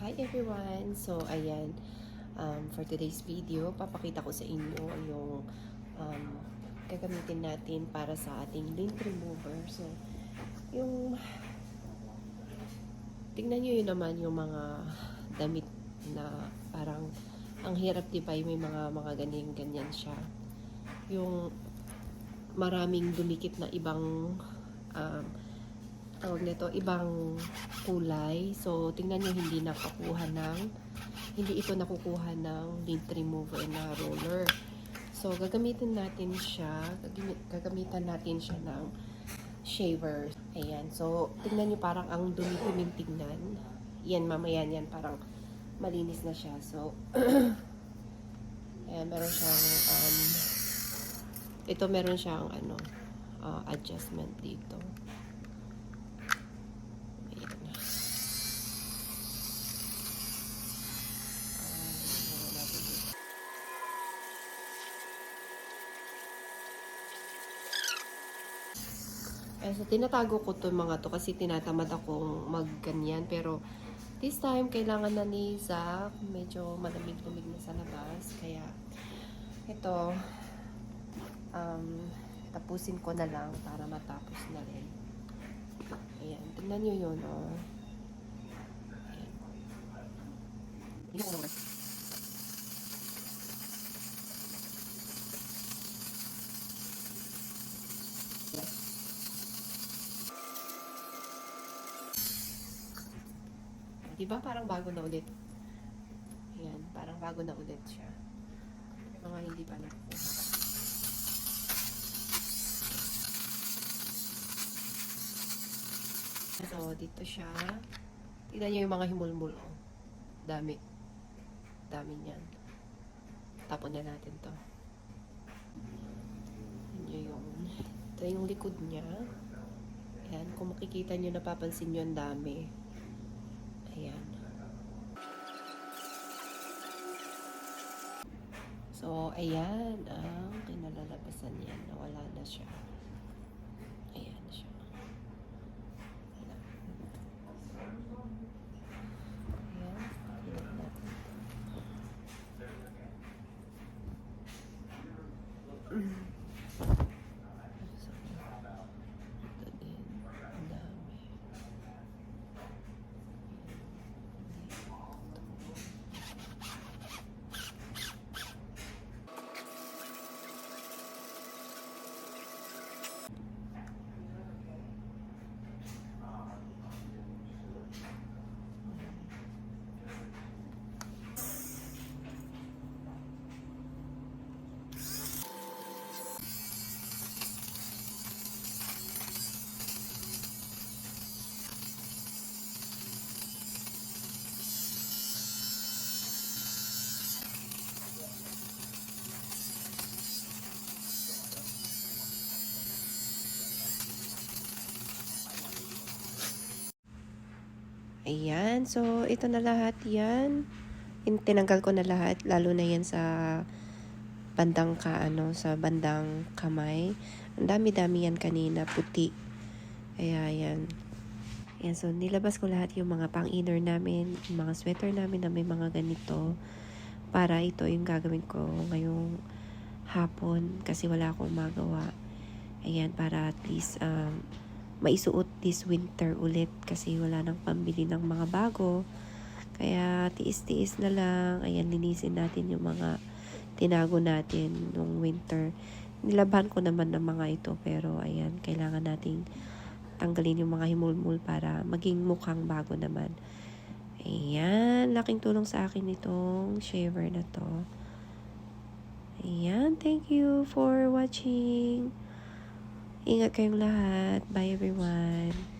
Hi everyone! So, ayan. Um, for today's video, papakita ko sa inyo yung um, gagamitin natin para sa ating lint remover. So, yung tingnan nyo yun naman yung mga damit na parang ang hirap di ba may mga mga ganyan ganyan siya yung maraming dumikit na ibang um, tawag nito, ibang kulay. So, tingnan nyo, hindi nakakuha ng, hindi ito nakukuha ng lint remover na roller. So, gagamitin natin siya, gagamit, gagamitan natin siya ng shaver. Ayan. So, tingnan nyo, parang ang dumi-duming tingnan. Yan, mamaya yan, parang malinis na siya. So, ayan, meron siyang, um, ito meron siyang, ano, uh, adjustment dito. Ayan. Ah, natin dito. Eh, so, tinatago ko to mga to kasi tinatamad akong magganyan. Pero, this time, kailangan na ni Zach. Medyo malamig-lumig na sa labas. Kaya, ito, um, tapusin ko na lang para matapos na rin. Ayan, tingnan nyo yun, oh. Ayan. Yung Di ba parang bago na ulit? Ayan, parang bago na ulit siya. Mga hindi pa nakukuha. So, dito siya. Tignan niyo yung mga himulmul. Oh. Dami. Dami niyan. Tapon na natin to. Niyo yung... Ito yung likod niya. Ayan. Kung makikita niyo, napapansin niyo ang dami. Ayan. So, ayan ang kinalalabasan niya. Nawala na siya. Ayan siya. Ayan. Ayan. Tingnan natin. So, ito din. Ang dami. Ayan. So, ito na lahat yan. In- Tinanggal ko na lahat. Lalo na yan sa bandang ka, ano, sa bandang kamay. Ang dami-dami yan kanina. Puti. Kaya yan. Ayan. So, nilabas ko lahat yung mga pang-inner namin. Yung mga sweater namin na may mga ganito. Para ito yung gagawin ko ngayong hapon. Kasi wala akong magawa. Ayan. Para at least, um, maisuot this winter ulit kasi wala nang pambili ng mga bago. Kaya tiis-tiis na lang. Ayan, linisin natin yung mga tinago natin nung winter. Nilaban ko naman ng mga ito pero ayan, kailangan nating tanggalin yung mga himulmul para maging mukhang bago naman. Ayan, laking tulong sa akin itong shaver na to. Ayan, thank you for watching. Ingat kayong lahat. Bye everyone.